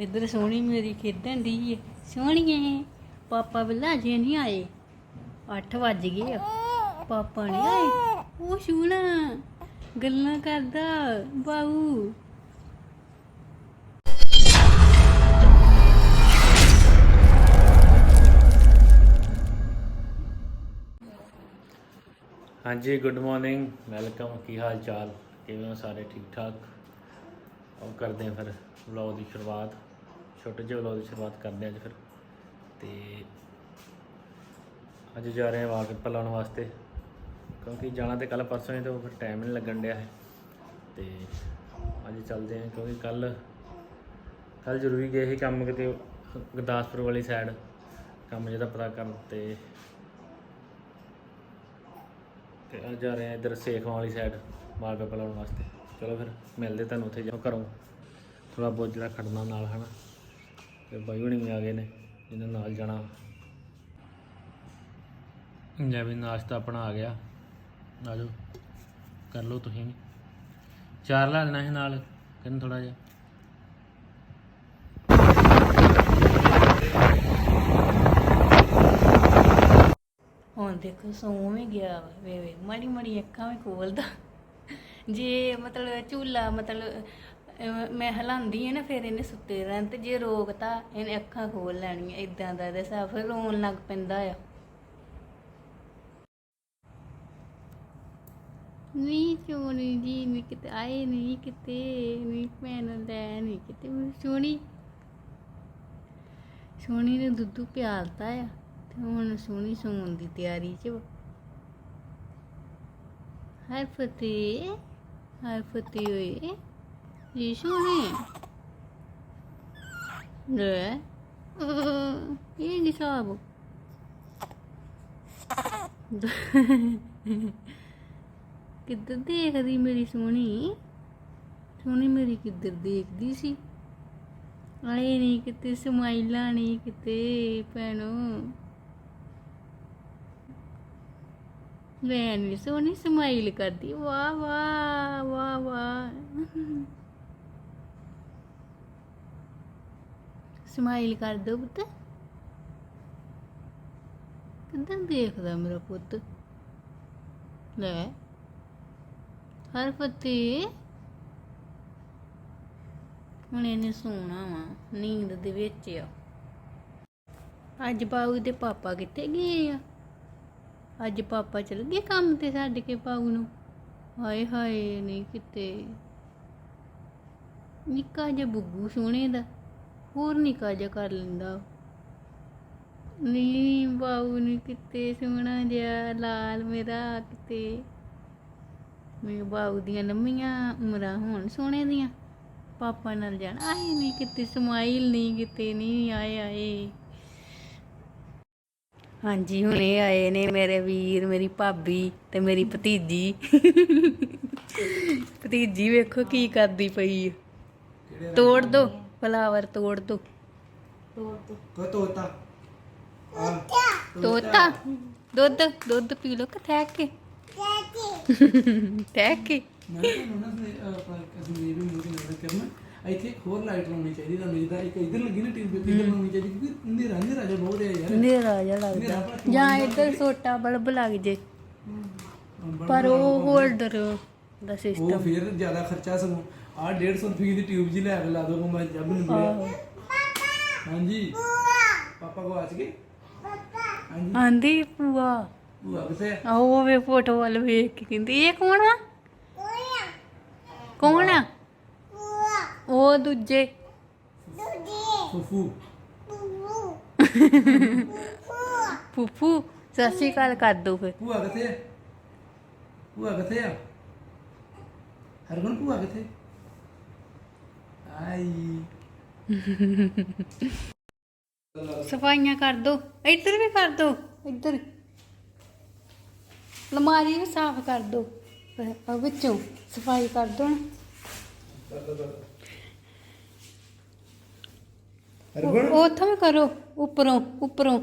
ਇੱਧਰ ਸੋਹਣੀ ਮੇਰੀ ਖੇਡਣ ਦੀ ਏ। ਸੋਹਣੀਏ। ਪਾਪਾ ਬਿੱਲਾ ਜੇ ਨਹੀਂ ਆਏ। 8 ਵੱਜ ਗਏ ਆ। ਪਾਪਾ ਨਹੀਂ ਆਏ। ਉਹ ਸੋਹਣਾ ਗੱਲਾਂ ਕਰਦਾ ਬਾਊ। ਹਾਂਜੀ ਗੁੱਡ ਮਾਰਨਿੰਗ ਵੈਲਕਮ ਕੀ ਹਾਲ ਚਾਲ? ਕਿਵੇਂ ਹੋ ਸਾਰੇ? ਠੀਕ ਠਾਕ ਉਹ ਕਰਦੇ ਹਾਂ ਫਿਰ ਵਲੌਗ ਦੀ ਸ਼ੁਰੂਆਤ। ਛੋਟੇ ਜਿਹੇ ਵਲੌਗ ਦੀ ਸ਼ੁਰੂਆਤ ਕਰਦੇ ਹਾਂ ਅੱਜ ਫਿਰ। ਤੇ ਅੱਜ ਜਾ ਰਹੇ ਹਾਂ ਵਾਲਪੇਪਰ ਲਾਉਣ ਵਾਸਤੇ, ਕਿਉਂਕਿ ਜਾਣਾ ਤੇ ਕੱਲ ਪਰਸੋਂ ਹੀ, ਤੇ ਉਹ ਫਿਰ ਟਾਈਮ ਨਹੀਂ ਲੱਗਣ ਡਿਆ ਹੈ। ਤੇ ਅੱਜ ਚੱਲਦੇ ਹਾਂ, ਕਿਉਂਕਿ ਕੱਲ ਕੱਲ ਜ਼ਰੂਰੀ ਗਏ ਸੀ ਕੰਮ ਕਿਤੇ ਗੁਰਦਾਸਪੁਰ ਵਾਲੀ ਸਾਈਡ ਕੰਮ ਜਿਹਦਾ ਪਤਾ ਕਰਨ ਤੇ ਤੇ ਅੱਜ ਜਾ ਰਹੇ ਹਾਂ ਇੱਧਰ ਸੇਖਵਾਂ ਵਾਲੀ ਸਾਈਡ ਮਾਲ ਪੇਪਰ ਲਾਉਣ ਵਾਸਤੇ। ਚਲੋ ਫਿਰ, ਮਿਲਦੇ ਤੁਹਾਨੂੰ ਉੱਥੇ ਜਾ ਘਰੋਂ। ਥੋੜਾ ਬਹੁਤ ਜਿਹੜਾ ਖੜਨਾ ਨਾਲ, ਹਨਾ। ਤੇ ਬਾਈ ਹੁਣੀ ਵੀ ਆ ਗਏ ਨੇ ਜਿਹਨਾਂ ਨਾਲ ਜਾਣਾ। ਜਾਂ ਵੀ ਨਾਸ਼ਤਾ ਆਪਣਾ ਆ ਗਿਆ। ਆ ਜਾਓ ਕਰ ਲਓ ਤੁਸੀਂ ਵੀ। ਚਾਰ ਲਾ ਦੇਣਾ ਸੀ ਨਾਲ, ਕਹਿੰਦੇ ਥੋੜਾ ਜਿਹਾ। ਹੁਣ ਦੇਖੋ, ਸੌਂ ਵੀ ਗਿਆ ਵੇ ਵੇ ਮਾੜੀ ਮਾੜੀ ਅੱਖਾਂ ਵੀ ਖੋਲਦਾ। ਜੇ ਮਤਲਬ ਝੂਲਾ, ਮਤਲਬ ਮੈਂ ਹਲਾਉਂਦੀ ਹਾਂ ਨਾ, ਫਿਰ ਇਹਨੇ ਸੁੱਤੇ ਰਹਿਣ ਤੇ ਜੇ ਰੋਕਤਾ ਇਹਨੇ ਅੱਖਾਂ ਖੋਲ ਲੈਣੀਆਂ ਇਦਾਂ ਦਾ ਇਹਦਾ ਹਿਸਾਬ ਫਿਰ ਰੋਣ ਲੱਗ ਪੈਂਦਾ ਆ। ਨਹੀਂ ਚੋਣੀ ਜੀ ਨਹੀਂ ਕਿਤੇ ਆਏ ਨਹੀਂ ਕਿਤੇ, ਨਹੀਂ ਭੈਣ ਲੈ ਨਹੀਂ ਕਿਤੇ। ਮੇਰੀ ਸੋਹਣੀ ਸੋਹਣੀ ਨੇ ਦੁੱਧੂ ਪਿਆਲਤਾ ਆ, ਤੇ ਹੁਣ ਸੋਹਣੀ ਸੌਣ ਦੀ ਤਿਆਰੀ ਚ ਹਰ ਫਤਿਹ ਹਰ ਫਤਿਹ ਓਏ ਜੀ ਸੋਹਣੇ ਲੈ ਕਿੱਧਰ ਦੇਖਦੀ ਮੇਰੀ ਸੋਹਣੀ ਸੋਹਣੀ ਮੇਰੀ ਕਿੱਧਰ ਦੇਖਦੀ ਸੀ ਆਏ ਨਹੀਂ ਕਿਤੇ ਸਮਾਈਲਾਂ ਨਹੀਂ ਕਿਤੇ ਭੈਣੋ ਮੈਂ ਨਹੀਂ ਸੋਹਣੀ ਸਮਾਈਲ ਕਰਦੀ ਵਾਹ ਵਾਹ ਵਾਹ ਵਾਹ ਸਮਾਈਲ ਕਰ ਦੋ ਪੁੱਤ। ਕਿੱਦਾਂ ਦੇਖਦਾ ਮੇਰਾ ਪੁੱਤ। ਲੈ। ਹਰ ਫਤਿਹ ਹੁਣ ਇਹਨੇ ਸੋਣਾ ਵਾ, ਨੀਂਦ ਦੇ ਵਿੱਚ ਆ। ਅੱਜ ਬਾਊ ਦੇ ਪਾਪਾ ਕਿੱਥੇ ਗਏ ਆ? ਅੱਜ ਪਾਪਾ ਚਲ ਗਏ ਕੰਮ ਤੇ ਛੱਡ ਕੇ ਬਾਊ ਨੂੰ? ਹਾਏ ਹਾਏ, ਨਹੀਂ ਕਿਤੇ। ਨਿੱਕਾ ਜਿਹਾ ਬੁੱਗੂ ਸੋਹਣੇ ਦਾ। ਹੋਰ ਨਿੱਕਾ ਜਿਹਾ ਕਰ ਲੈਂਦਾ। ਉਹ। ਨਹੀਂ ਬਾਊ ਨਹੀਂ ਕਿਤੇ ਸੋਹਣਾ ਜਿਹਾ, ਲਾਲ ਮੇਰਾ ਕਿਤੇ। ਮੇਰੇ ਬਾਊ ਦੀਆਂ ਲੰਮੀਆਂ ਉਮਰਾਂ ਹੋਣ ਸੋਹਣੇ ਦੀਆਂ। ਪਾਪਾ ਨਾਲ ਜਾਣ, ਆਏ ਨਹੀਂ ਕਿਤੇ, ਸਮਾਈਲ ਨਹੀਂ ਕਿਤੇ ਨਹੀਂ ਆਏ ਆਏ। ਹਾਂਜੀ, ਹੁਣੇ ਆਏ ਨੇ ਮੇਰੇ ਵੀਰ, ਮੇਰੀ ਭਾਬੀ ਤੇ ਮੇਰੀ ਭਤੀਜੀ। ਭਤੀਜੀ ਵੇਖੋ ਕੀ ਕਰਦੀ ਪਈ। ਤੋੜ ਦੋ। ਫਲਾਵਰ ਤੋੜ ਦੋ। ਕੋ ਤੋਤਾ? ਤੋਤਾ। ਦੁੱਧ? ਦੁੱਧ ਪੀ ਲੋ ਕਿ ਠਹਿਕ ਕੇ? ਠਹਿਕ ਕੇ? ਮੈਂ ਤੁਹਾਨੂੰ ਨਾ ਸੇ ਆਪਣਾ ਕਸ਼ਮੀਰ ਵੀ ਮੂਵੀ ਨਾਲ ਕਰਨਾ। ਇੱਥੇ ਇੱਕ ਹੋਰ ਲਾਈਟ ਲਾਉਣੀ ਚਾਹੀਦੀ ਤੁਹਾਨੂੰ ਜਿੱਦਾਂ ਇੱਕ ਇੱਧਰ ਲੱਗੀ ਨਾ ਟੀਵੀ ਇੱਧਰ ਲਾਉਣੀ ਚਾਹੀਦੀ ਕਿਉਂਕਿ ਹਨੇਰਾ ਹਨੇਰਾ ਜਿਹਾ ਬਹੁਤ ਹੈ ਯਾਰ। ਨੇਰਾ ਜਿਹਾ ਲੱਗਦਾ। ਜਾਂ ਇੱਧਰ ਛੋਟਾ ਬਲਬ ਲੱਗ ਜੇ। ਪਰ ਉਹ ਹੋਲਡਰ ਦਾ ਸਿਸਟਮ ਉਹ ਫਿਰ ਜ਼ਿਆਦਾ ਖਰਚਾ ਸਗੋਂ ਆ 150 ਰੁਪਏ ਦੀ ਟਿਊਬ ਜੀ ਲੈ ਕੇ ਲਾ ਦੋ ਮੈਂ ਜੱਬ ਨੂੰ ਮਿਲਿਆ ਹਾਂਜੀ। ਪਾਪਾ ਕੋ ਆਜ ਗਏ ਹਾਂਜੀ। ਆਂਦੀ ਭੂਆ। ਭੂਆ ਕਿੱਥੇ ਆ? ਉਹ ਵੇ ਫੋਟੋ ਵੱਲ ਵੇਖ ਕੇ ਕਹਿੰਦੀ ਇਹ ਕੌਣ ਆ? ਕੌਣ ਆ? ਉਹ ਦੂਜੇ। ਫੁੱਫੂ। ਫੁੱਫੂ ਸਤਿ ਸ਼੍ਰੀ ਅਕਾਲ ਕਰ ਦੋ ਫਿਰ। ਭੂਆ ਕਿੱਥੇ ਆ? ਭੂਆ ਕਿੱਥੇ ਆ? ਹਰਗੁਣ ਭੂਆ ਕਿੱਥੇ? ਸਫਾਈਆਂ ਕਰ ਦੋ। ਇੱਧਰ ਵੀ ਕਰ ਦੋ। ਇੱਧਰ। ਅਲਮਾਰੀ ਵੀ ਸਾਫ਼ ਕਰ ਦੋ। ਵਿੱਚੋਂ ਸਫ਼ਾਈ ਕਰ ਦੋ ਉਹ ਉੱਥੋਂ ਵੀ ਕਰੋ। ਉੱਪਰੋਂ ਉੱਪਰੋਂ।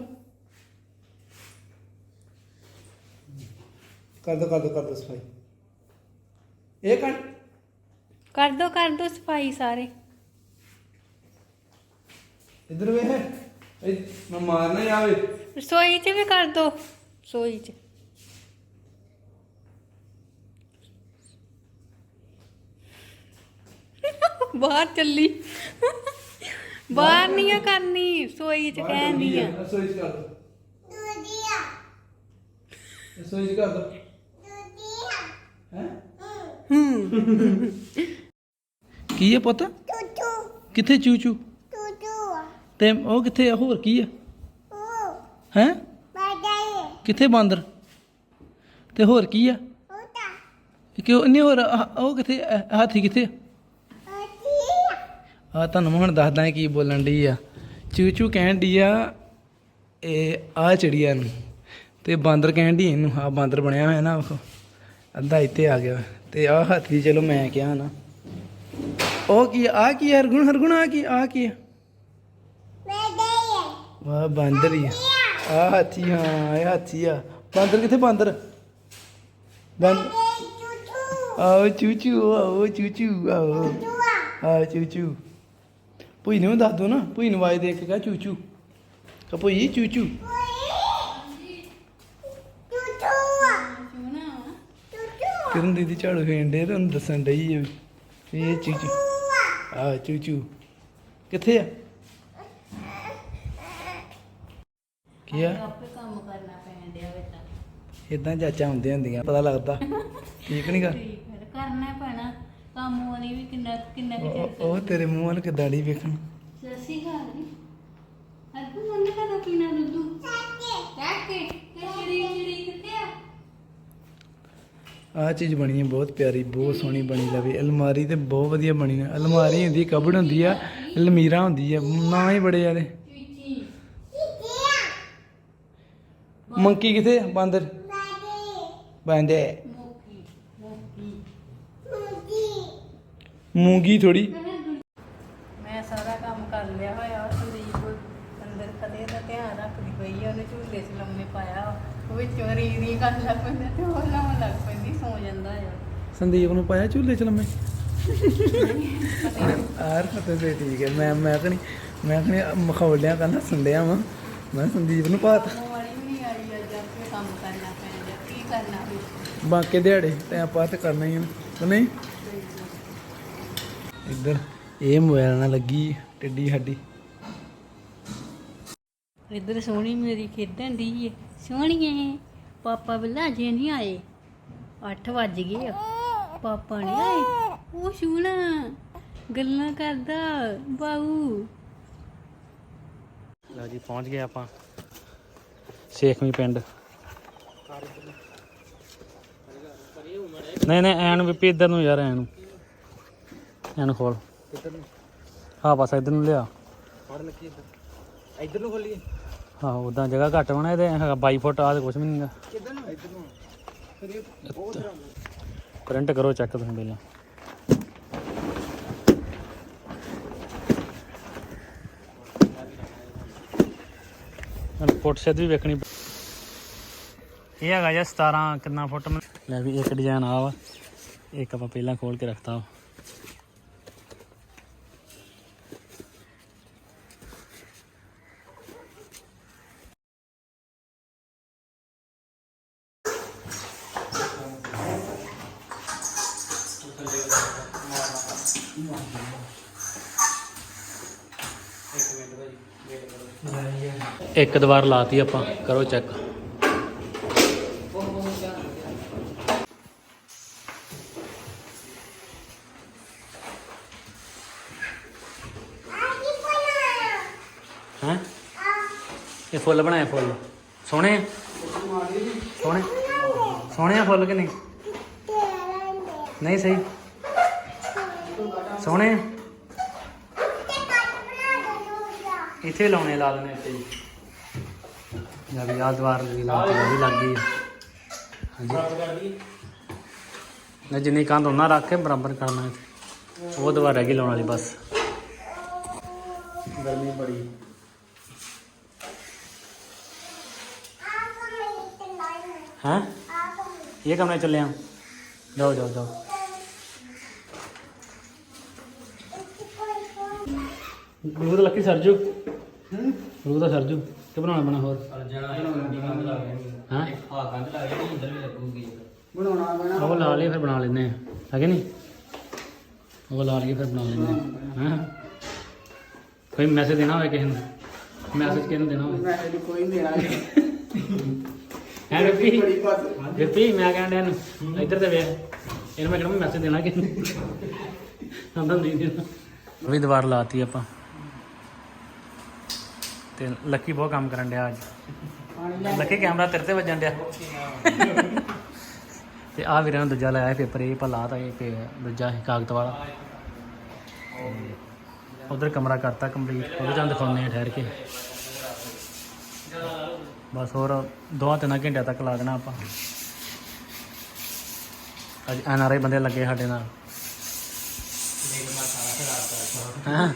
ਕਰ ਦੋ ਕਰ ਦੋ ਕਰ ਦੋ ਸਫ਼ਾਈ। ਇਹ ਕਰ। ਕਰ ਦੋ ਕਰ ਦੋ ਸਫ਼ਾਈ ਸਾਰੇ। ਇੱਧਰ ਵੇ ਇਹ ਮੈਂ ਮਾਰਨਾ ਹੀ ਆਵੇ ਰਸੋਈ 'ਚ ਵੀ ਕਰ ਦੋ ਰਸੋਈ 'ਚ ਬਾਹਰ ਚੱਲੀ ਬਾਹਰ ਨਹੀਂ ਆ ਕਰਨੀ ਰਸੋਈ 'ਚ ਕਹਿੰਦੀ ਆ ਰਸੋਈ ਚ ਕਰ ਦੋ ਰਸੋਈ ਚ ਕਰ ਦੋ ਹੈ ਕੀ ਹੈ ਪੁੱਤ ਕਿੱਥੇ ਚੂਚੂ ਤੇ ਉਹ ਕਿੱਥੇ ਆ? ਹੋਰ ਕੀ ਆ? ਹੈ? ਕਿੱਥੇ ਬਾਂਦਰ? ਤੇ ਹੋਰ ਕੀ ਆ? ਕਿਉਂ? ਨਹੀਂ ਹੋਰ ਆਹ- ਉਹ ਕਿੱਥੇ ਆ? ਹਾਥੀ ਕਿੱਥੇ ਆ? ਆ? ਤੁਹਾਨੂੰ ਮੈਂ ਹੁਣ ਦੱਸਦਾ ਕੀ ਬੋਲਣ ਡਈ ਆ। ਚੂਚੂ ਕਹਿਣ ਡਈ ਆ ਇਹ ਆ ਚਿੜੀਆ ਨੂੰ। ਤੇ ਬਾਂਦਰ ਕਹਿਣ ਡਈ ਇਹਨੂੰ ਆ ਬਾਂਦਰ ਬਣਿਆ ਹੋਇਆ ਨਾ ਵੇਖੋ। ਅੱਧਾ ਇੱਥੇ ਆ ਗਿਆ। ਤੇ ਆ ਹਾਥੀ ਚਲੋ ਮੈਂ ਕਿਹਾ ਨਾ। ਉਹ ਕੀ ਆ? ਕੀ ਆ, ਹਰਗੁਣ ਹਰਗੁਣ ਆ ਕੀ ਆ ਕੀ ਆ? ਵਾਹ, ਬਾਂਦਰ ਹੀ ਆ। ਆਹ ਹਾਥੀ, ਹਾਂ, ਇਹ ਹਾਥੀ ਆ। ਬਾਂਦਰ ਕਿੱਥੇ, ਬਾਂਦਰ? ਬਾਂਦਰ ਆਓ ਚੂਚੂ ਆਓ ਚੂਚੂ ਆਓ ਆ ਚੂਚੂ। ਭੂਈ ਨੂੰ ਦੱਸ ਦੋ ਨਾ, ਭੂਈ ਨੂੰ ਆਵਾਜ਼ ਦੇ ਕੇ ਕਹ, ਚੂਚੂ। ਕਹ ਭੂਈ, ਚੂਚੂ। ਕਿਰਨ ਦੀਦੀ ਝਾੜੂ ਫੇਣ ਦੇ ਤੁਹਾਨੂੰ ਦੱਸਣ ਡਈ ਆ ਵੀ ਇਹ ਚੂਚੂ। ਆ ਚੂਚੂ। ਕਿੱਥੇ ਆ? ਕੀ ਆ? ਆਪੇ ਕੰਮ ਕਰਨਾ ਪੈਣ ਡਿਆ ਬੇਟਾ ਇਦਾਂ ਚਾਚਾ ਹੁੰਦੇ ਹੁੰਦੀਆਂ ਪਤਾ ਲੱਗਦਾ। ਠੀਕ ਨਹੀਂ ਗਾ? ਠੀਕ ਹੈ ਕਰਨਾ ਪੈਣਾ। ਕੰਮ ਉਹਨੇ ਵੀ ਕਿੰਨਾ ਕਿੰਨਾ ਕੁ ਚਿਰ ਉਹ- ਉਹ ਤੇਰੇ ਮੂੰਹ ਵੱਲ ਕਿੱਦਾਂ ਦੀ ਵੇਖਣ? ਸਸੀ ਘਰ ਨਹੀਂ ਅੱਜ ਮੰਨੇ ਕਦਾ ਪੀਣਾ ਦੁੱਧ ਕਾਕੇ ਕਿ ਚਿੜੀ ਚਿੜੀ ਕਿੱਥੇ ਆ? ਆਹ ਚੀਜ਼ ਬਣੀ ਹੈ ਬਹੁਤ ਪਿਆਰੀ ਬਹੁਤ ਸੋਹਣੀ ਬਣੀ ਲਵੇ ਅਲਮਾਰੀ ਤੇ ਬਹੁਤ ਵਧੀਆ ਬਣੀ ਨੇ ਅਲਮਾਰੀ ਹੁੰਦੀ ਕਬੜ ਹੁੰਦੀ ਆ ਅਲਮੀਰਾ ਹੁੰਦੀ ਆ ਨਾ ਹੀ ਬੜੇ ਯਾਰੇ ਮੰਕੀ ਕਿੱਥੇ? ਬਾਂਦਰ? ਬਾਂਦੇ ਮੂੰਗੀ ਥੋੜੀ ਮੈਂ ਸਾਰਾ ਕੰਮ ਕਰ ਲਿਆ ਹੋਇਆ ਸੰਦੀਪ ਅੰਦਰ ਕਦੇ ਦਾ ਧਿਆਨ ਰੱਖਦੀ ਪਈ ਆ ਉਹਨੇ ਝੂਲੇ 'ਚ ਲੰਮੇ ਪਾਇਆ ਉਹ ਵਿੱਚੋਂ ਰੀ ਰੀ ਕਰਨ ਲੱਗ ਪੈਂਦਾ ਤੇ ਉਹ ਲਾਉਣ ਲੱਗ ਪੈਂਦੀ ਸੌ ਜਾਂਦਾ ਆ। ਸੰਦੀਪ ਨੂੰ ਪਾਇਆ ਝੂਲੇ ਚ ਲੰਮੇ ਆਰ ਫਤੇ ਤੇ ਠੀਕ ਹੈ ਮੈਂ ਮੈਂ ਕਹਣੀ ਮੈਂ ਕਹਣੀ ਮਖੌਲਿਆਂ ਕਰਨਾ ਸੰਡਿਆ ਵਾ। ਮੈਂ ਸੰਦੀਪ ਨੂੰ ਪਾਤਾ ਉਹ ਵਾਲੀ ਵੀ ਨਹੀਂ ਆਈ ਅੱਜ ਆਪੇ ਕੰਮ ਕਰਨਾ ਪੈਂਦਾ ਕੀ ਕਰਨਾ ਵੀ। ਬਾਕੀ ਦਿਹਾੜੇ ਤੇ ਆਪਾਂ ਤੇ ਕਰਨਾ ਹੀ ਕਿ ਨਹੀਂ? ਇੱਧਰ ਇਹ ਮੋਬਾਈਲ ਨਾਲ ਲੱਗੀ ਟਿੱਡੀ ਹੱਡੀ ਇੱਧਰ ਸੋਹਣੀ ਮੇਰੀ ਖੇਡਣ ਦੀ ਏ। ਸੋਹਣੀਏ ਪਾਪਾ ਬੱਲਾ ਜੇ ਨਹੀਂ ਆਏ। 8 ਵੱਜ ਗਏ ਆ। ਪਾਪਾ ਨਹੀਂ ਆਏ। ਉਹ ਸੋਹਣਾ। ਗੱਲਾਂ ਕਰਦਾ ਬਾਊ। ਲਓ ਜੀ ਪਹੁੰਚ ਗਏ ਆਪਾਂ। ਸੇਖਵੀਂ ਪਿੰਡ। ਨਹੀਂ ਨਹੀਂ ਐਨ ਵੀ ਇੱਧਰ ਨੂੰ ਯਾਰ ਐਨ। ਨੂੰ ਐਨ ਖੋਲ। ਹਾਂ ਬਸ ਇੱਧਰ ਨੂੰ ਲਿਆ। ਫੜ ਲੱਗੀ ਇੱਧਰ? ਇੱਧਰ ਨੂੰ ਖੋਲੀਏ। ਹਾਂ ਉਦਾਂ ਜਗ੍ਹਾ ਘੱਟ ਹੋਣਾ ਇਹਦੇ ਹੈਗਾ 22 ਫੁੱਟ ਆ ਤੇ ਕੁਝ ਵੀ ਨਹੀਂਗਾ। ਕਿੱਧਰ ਨੂੰ? ਇੱਧਰ ਨੂੰ। ਫਿਰ ਇਹ ਉਹ ਤਰ੍ਹਾਂ ਪ੍ਰਿੰਟ ਕਰੋ ਚੈੱਕ ਤੁਸੀਂ ਪਹਿਲਾਂ। ਫੁੱਟ ਸਿੱਧ ਵੀ ਵੇਖਣੀ ਇਹ ਹੈਗਾ ਜੀ 17 ਕਿੰਨਾ ਫੁੱਟ ਲੈ ਵੀ ਇੱਕ ਡਿਜ਼ਾਈਨ ਆ ਵਾ। ਇੱਕ ਆਪਾਂ ਪਹਿਲਾਂ ਖੋਲ ਕੇ ਰੱਖਤਾ ਵਾ। ਇੱਕ ਦੀਵਾਰ ਲਾਤੀ ਆਪਾਂ, ਕਰੋ ਚੈੱਕ ਹੈ ਇਹ ਫੁੱਲ ਬਣਾਏ ਫੁੱਲ। ਸੋਹਣੇ? ਆ? ਸੋਹਣੇ? ਸੋਹਣੇ ਆ ਫੁੱਲ ਕਿ ਨਹੀਂ? ਨਹੀਂ ਸਹੀ। ਸੋਹਣੇ? ਆ? ਇੱਥੇ ਲਾਉਣੇ ਲਾ ਲੈਣੇ ਇੱਥੇ ਜੀ ਜਦ ਯਾਦ ਦੀਵਾਰ ਵੀ ਲਾ ਕੇ ਵੀ ਲੱਗ ਗਈ ਹੈ। ਹਾਂਜੀ। ਨਾ ਜਿੰਨੀ ਕੰਧ ਉਹਨਾਂ ਰੱਖ ਕੇ ਬਰਾਬਰ ਕਰਨਾ ਇੱਥੇ। ਉਹ ਦੀਵਾਰ ਰਹਿ ਗਈ ਲਾਉਣ ਵਾਲੀ, ਬਸ। ਗਰਮੀ ਬੜੀ। ਹੈ? ਇਹ ਕਮਰੇ ਚੱਲੇ ਆ। ਜਾਓ ਜਾਓ ਜਾਓ। ਬਿਲਕੁਲ ਲੱਕੀ ਸਰਜੂ ਰੂ ਤਾਂ ਸਰਜੂ ਕਿ ਬਣਾਉਣਾ ਬਣਾ ਹੋਰ? ਹਾਂ? ਬਣਾਉਣਾ ਪੈਣਾ ਉਹ ਲਾ ਲਈ ਫਿਰ ਬਣਾ ਲੈਨੇ ਆ। ਹੈਗੇ ਨਹੀਂ? ਉਹ ਲਾ ਲਈ ਫਿਰ ਬਣਾ ਲੈਨੇ ਆ। ਹਾਂ? ਕੋਈ ਮੈਸੇਜ ਦੇਣਾ ਹੋਵੇ ਕਿਸੇ ਨੂੰ? ਮੈਸੇਜ ਕਿਸੇ ਨੂੰ ਦੇਣਾ ਹੋਵੇ? ਮੈਂ ਕੋਈ ਨਹੀਂ ਦੇਣਾ। ਹੈ ਰਿਪੀ? ਬੜੀ ਬਸ ਮੈਂ ਕਹਿਣ ਡਿਆ ਨੂੰ ਇੱਧਰ ਤੇ ਵੇਖ। ਇਹਨੂੰ ਮੈਂ ਕਿਹੜਾ ਮੈਸੇਜ ਦੇਣਾ ਨੂੰ ਆਂਦਾ ਨਹੀਂ ਦੇਣਾ। ਵੀ ਦੁਬਾਰ ਲਾਤੀ ਆਪਾਂ। ਤੇ ਲੱਕੀ ਬਹੁਤ ਕੰਮ ਕਰਨ ਡਿਆ ਅੱਜ। ਲੱਕੀ ਕੈਮਰਾ ਤੇਰੇ ਤੇ ਵੱਜਣ ਡਿਆ। ਤੇ ਆ ਵੀਰਾਂ ਨੂੰ ਦੂਜਾ ਲਾਇਆ ਪੇਪਰ ਇਹ ਪਾ ਲਾਤਾ ਇਹ ਪੇ ਦੂਜਾ ਸੀ ਕਾਗਜ਼ ਵਾਲਾ। ਉਧਰ ਕਮਰਾ ਕਰਤਾ ਕੰਪਲੀਟ ਉਹਦੇ ਜਾਂ ਦਿਖਾਉਂਦੇ ਆ ਠਹਿਰ ਕੇ। ਬਸ ਹੋਰ ਦੋ ਤਿੰਨ ਘੰਟਿਆਂ ਤੱਕ ਲਾ ਦੇਣਾ ਆਪਾਂ। ਅੱਜ ਐਨ ਆਰ ਆਈ ਬੰਦੇ ਲੱਗੇ ਸਾਡੇ ਨਾਲ। ਹਾਂ?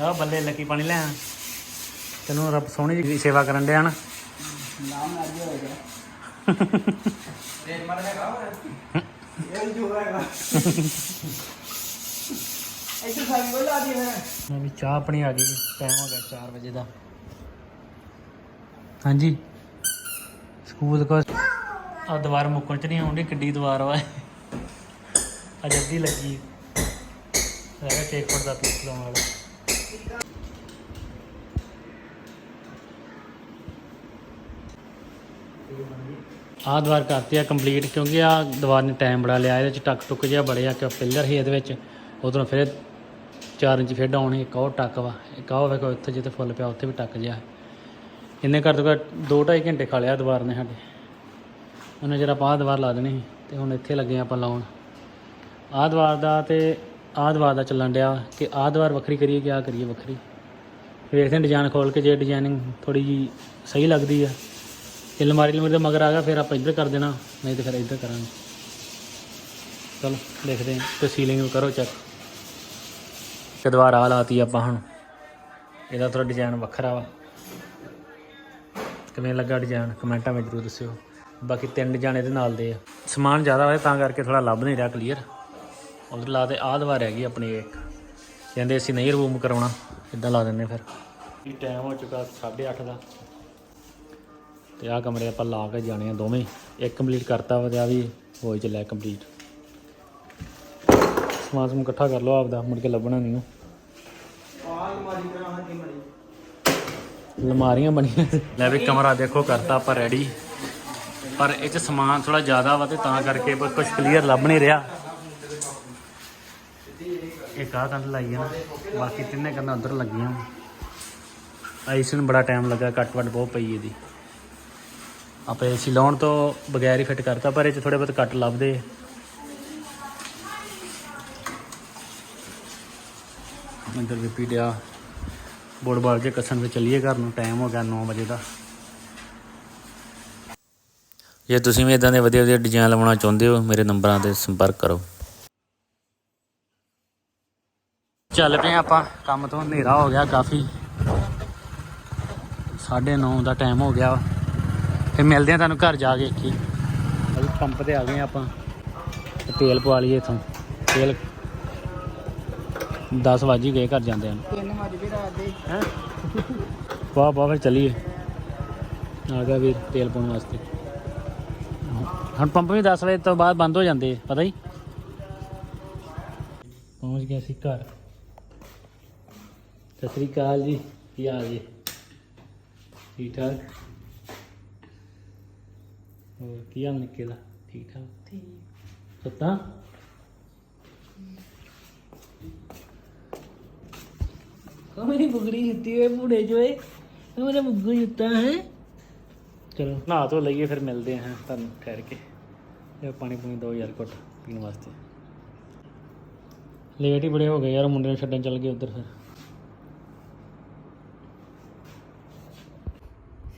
ਆ ਬੱਲੇ ਲੱਕੀ ਪਾਣੀ ਲੈ ਆ। ਤੈਨੂੰ ਰੱਬ ਸੋਹਣੀ ਜੀ ਸੇਵਾ ਕਰਨ ਡਿਆ ਨਾ। ਨਾਮ ਅੱਜ ਹੋਏਗਾ। ਤੇ ਮਰ ਹੈਗਾ ਇਹ ਜੋ ਹੈਗਾ। ਇੱਥੇ ਸਾਰੀ ਬੋਲ ਆ ਦੀ ਮੈਂ ਵੀ ਚਾਹ ਆਪਣੀ ਆ ਗਈ ਟਾਈਮ ਹੋ ਗਿਆ 4 ਵਜੇ ਦਾ। ਹਾਂਜੀ। ਸਕੂਲ ਕੋ ਆ ਦੀਵਾਰ ਮੁੱਕਣ ਚ ਨਹੀਂ ਆਉਂਦੀ, ਕਿੱਡੀ ਦੀਵਾਰ ਵਾ ਅੱਜ ਅੱਧੀ ਲੱਗੀ। ਹੈਗਾ ਕੇਕ ਫੁੱਟ ਦਾ ਪੀਸ ਲਾਉਣ ਵਾਲਾ। ਆਹ ਦੀਵਾਰ ਕਰਤੀ ਆ ਕੰਪਲੀਟ ਕਿਉਂਕਿ ਆ ਦੀਵਾਰ ਨੇ ਟਾਈਮ ਬੜਾ ਲਿਆ, ਇਹਦੇ ਚ ਟੱਕ ਟੁੱਕ ਜਿਹਾ ਬੜੇ ਆ, ਕਿ ਪਿੱਲਰ ਸੀ ਇਹਦੇ ਵਿੱਚ। ਉਧਰੋਂ ਫਿਰ 4 ਇੰਚ ਫੇਡ ਆਉਣੀ ਇੱਕ ਉਹ ਟੱਕ ਵਾ, ਇੱਕ ਉਹ ਵੇਖੋ ਉੱਥੇ ਜਿੱਥੇ ਫੁੱਲ ਪਿਆ, ਉੱਥੇ ਵੀ ਟੱਕ ਜਿਹਾ। ਇੰਨੇ ਘੱਟ ਤੋਂ ਘੱਟ 2.5 ਘੰਟੇ ਖਾ ਲਿਆ ਦੀਵਾਰ ਨੇ ਸਾਡੇ। ਉਹਨੇ ਜਿਹੜਾ ਆਹ ਦੀਵਾਰ ਲਾ ਦੇਣੀ ਸੀ ਤੇ ਹੁਣ ਇੱਥੇ ਲੱਗੇ ਆਪਾਂ ਲਾਉਣ। ਆਹ ਦੀਵਾਰ ਦਾ ਤੇ ਆਹ ਦੀਵਾਰ ਦਾ ਚੱਲਣ ਡਿਆ ਕਿ ਆਹ ਦੀਵਾਰ ਵੱਖਰੀ ਕਰੀਏ ਕਿ ਆਹ ਕਰੀਏ ਵੱਖਰੀ। ਵੇਖਦੇ ਡਿਜ਼ਾਈਨ ਖੋਲ ਕੇ ਜੇ ਡਿਜ਼ਾਈਨਿੰਗ ਥੋੜੀ ਜੀ ਸਹੀ ਲੱਗਦੀ ਆ। ਤੇ ਅਲਮਾਰੀ ਅਲਮਾਰੀ ਦੇ ਮਗਰ ਆ ਗਿਆ, ਫਿਰ ਆਪਾਂ ਇੱਧਰ ਕਰ ਦੇਣਾ, ਨਹੀਂ ਤੇ ਫਿਰ ਇੱਧਰ ਕਰਾਂਗੇ। ਚਲੋ, ਦੇਖਦੇ ਹਾਂ, ਤੇ ਸੀਲਿੰਗ ਕਰੋ ਚੈੱਕ ਇੱਕ ਦੀਵਾਰ ਆ ਲਾਤੀ ਆਪਾਂ ਹੁਣ। ਇਹਦਾ ਥੋੜਾ ਡਿਜ਼ਾਈਨ ਵੱਖਰਾ ਵਾ। ਕਿਵੇਂ ਲੱਗਾ ਡਿਜ਼ਾਈਨ ਕਮੈਂਟਾਂ ਵਿੱਚ ਜ਼ਰੂਰ ਦੱਸਿਓ। ਬਾਕੀ ਤਿੰਨ ਡਿਜ਼ਾਈਨ ਇਹਦੇ ਨਾਲ ਦੇ ਆ। ਸਮਾਨ ਜ਼ਿਆਦਾ ਹੋਇਆ ਤਾਂ ਕਰਕੇ ਥੋੜਾ ਲੱਭ ਨਹੀਂ ਰਿਹਾ ਕਲੀਅਰ ਉਧਰ ਲਾ ਤੇ ਆਹ ਦੀਵਾਰ ਹੈਗੀ ਆਪਣੀ ਇੱਕ। ਕਹਿੰਦੇ ਅਸੀਂ ਨਹੀਂ ਰਿਮੂਵ ਕਰਾਉਣਾ। ਇਦਾਂ ਲਾ ਦਿੰਦੇ ਫਿਰ। ਇਹ ਟਾਈਮ ਹੋ ਚੁੱਕਾ 8:30 ਦਾ। ਤੇ ਆਹ ਕਮਰੇ ਆਪਾਂ ਲਾ ਕੇ ਜਾਣੇ ਆ ਦੋਵੇਂ। ਇੱਕ ਕੰਪਲੀਟ ਕਰਤਾ ਵਾ ਤੇ ਆ ਵੀ ਹੋ ਹੀ ਚੱਲਿਆ ਕੰਪਲੀਟ ਸਮਾਨ ਸਮੂਨ ਇਕੱਠਾ ਕਰ ਲਓ ਆਪਦਾ ਮੁੜ ਕੇ ਲੱਭਣਾ ਨਹੀਂ ਆਹ ਮਾਰੀ ਕਰਾਂ ਹਾਂ ਕੀ ਮੜੀ ਲਮਾਰੀਆਂ ਬਣੀਆਂ। ਲੈ ਵੀ ਕਮਰਾ ਦੇਖੋ ਕਰਤਾ ਆਪਾਂ ਰੈਡੀ ਪਰ ਇਹ ਚ ਸਮਾਨ ਥੋੜਾ ਜ਼ਿਆਦਾ ਵਾ ਤੇ ਤਾਂ ਕਰਕੇ ਕੁਝ ਕਲੀਅਰ ਲੱਭ ਨਹੀਂ ਰਿਹਾ। ਇੱਕ ਆਹ ਕੰਧ ਲਾਈ ਹੈ ਨਾ, ਬਾਕੀ ਤਿੰਨੇ ਕੰਧਾਂ ਉਧਰ ਲੱਗੀਆਂ। ਆਈਸ ਨੂੰ ਬੜਾ ਟਾਈਮ ਲੱਗਾ ਕੱਟ ਵੱਟ ਬਹੁਤ ਪਈ ਇਹਦੀ। ਆਪਾਂ ਏਸੀ ਲਾਉਣ ਤੋਂ ਬਗੈਰ ਹੀ ਫਿੱਟ ਕਰਤਾ, ਪਰ ਇਹ ਚ ਥੋੜੇ ਬਹੁਤ ਕੱਟ ਲੱਭਦੇ। ਅੰਦਰ ਵੀ ਪੀੜਿਆ ਬੋੜ ਬਾੜ ਜੇ ਕੱਸਣ ਤੇ ਚੱਲੀਏ ਘਰ ਨੂੰ ਟਾਈਮ ਹੋ ਗਿਆ 9 ਵਜੇ ਦਾ। ਜੇ ਤੁਸੀਂ ਵੀ ਇਦਾਂ ਦੇ ਵਧੀਆ ਵਧੀਆ ਡਿਜ਼ਾਈਨ ਲਵਾਉਣਾ ਚਾਹੁੰਦੇ ਹੋ ਮੇਰੇ ਨੰਬਰਾਂ ਤੇ ਸੰਪਰਕ ਕਰੋ। ਚੱਲ ਪਏ ਆਪਾਂ ਕੰਮ ਤੋਂ ਹਨੇਰਾ ਹੋ ਗਿਆ ਕਾਫੀ। 9:30 ਦਾ ਟਾਈਮ ਹੋ ਗਿਆ। ਫਿਰ ਮਿਲਦੇ ਆ ਤੁਹਾਨੂੰ ਘਰ ਜਾ ਕੇ ਕੀ ਪੰਪ ਤੇ ਆ ਗਏ ਆਪਾਂ। ਤੇ ਤੇਲ ਪਵਾ ਲਈਏ ਇਥੋਂ। ਤੇਲ 10 ਵਜ ਹੀ ਗਏ ਘਰ ਜਾਂਦੇ ਹਨ ਤਿੰਨ ਵਜ ਵੀ ਰਾਤ ਦੇ। ਹੈਂ? ਵਾਹ ਵਾਹ ਫਿਰ ਚੱਲੀਏ। ਆ ਗਿਆ ਵੀਰ ਤੇਲ ਪਾਉਣ ਵਾਸਤੇ। ਹੁਣ ਪੰਪ ਵੀ 10 ਵਜੇ ਤੋਂ ਬਾਅਦ ਬੰਦ ਹੋ ਜਾਂਦੇ ਪਤਾ ਹੀ। ਪਹੁੰਚ ਗਿਆ ਸੀ ਘਰ। ਸਤਿ ਸ੍ਰੀ ਅਕਾਲ ਜੀ ਕੀ ਹਾਲ ਜੀ? ਠੀਕ ਠਾਕ? ਹੋਰ ਕੀ ਹਾਲ ਨਿੱਕੇ ਦਾ? ਠੀਕ ਠਾਕ? ਠੀਕ। ਸੁੱਤਾ? ਉਹ ਮੇਰੀ ਬੁਗੜੀ ਜੁੱਤੀ ਹੋਏ ਬੂੜੇ ਜੋਏ ਉਹ ਮੇਰਾ ਬੁੱਗੂ ਜੁੱਤਾ ਹੈ। ਚਲੋ। ਨਹਾ ਧੋ ਲਈਏ ਫਿਰ ਮਿਲਦੇ ਹਾਂ ਤੁਹਾਨੂੰ ਠਹਿਰ ਕੇ। ਇਹ ਪਾਣੀ ਪੂਣੀ ਦੋ ਯਾਰ ਘੁੱਟ ਪੀਣ ਵਾਸਤੇ। ਲੇਟ ਹੀ ਬੜੇ ਹੋ ਗਏ ਯਾਰ ਮੁੰਡੇ ਨੂੰ ਛੱਡਣ ਚੱਲ ਗਏ ਉਧਰ ਫਿਰ।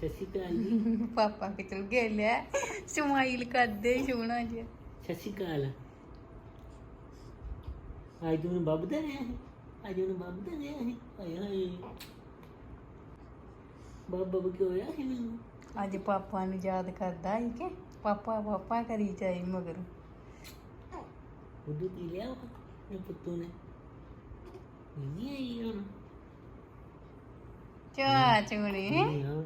ਸਸੀ ਕਾਲ ਜੀ। ਪਾਪਾ ਕੇ ਚਲ ਗਏ ਲਿਆ। ਸਮਾਈਲ ਕਰਦੇ ਸੋਹਣਾ ਜਿਹਾ। ਸਸੀ ਕਾਲ ਅੱਜ ਤੂੰ ਬੱਬਦਾ ਰਿਹਾ ਹੈ? ਅੱਜ ਤੂੰ ਬੱਬਦਾ ਰਿਹਾ ਹੈ ਆਏ ਹਾਏ ਬੱਬ ਕਿਉਂ ਹੋਇਆ ਸੀ ਮੈਨੂੰ ਅੱਜ ਪਾਪਾ ਨੂੰ ਯਾਦ ਕਰਦਾ ਹੈ ਕਿ ਪਾਪਾ ਪਾਪਾ ਕਰੀ ਜਾਈ ਮਗਰ। ਉਦੋਂ ਪੀ ਲਿਆ ਇਹ ਪੁੱਤੂ ਨੇ? ਨਹੀਂ ਆਈ ਹੁਣ। ਚਾ ਚੁਣੀ। ਆ।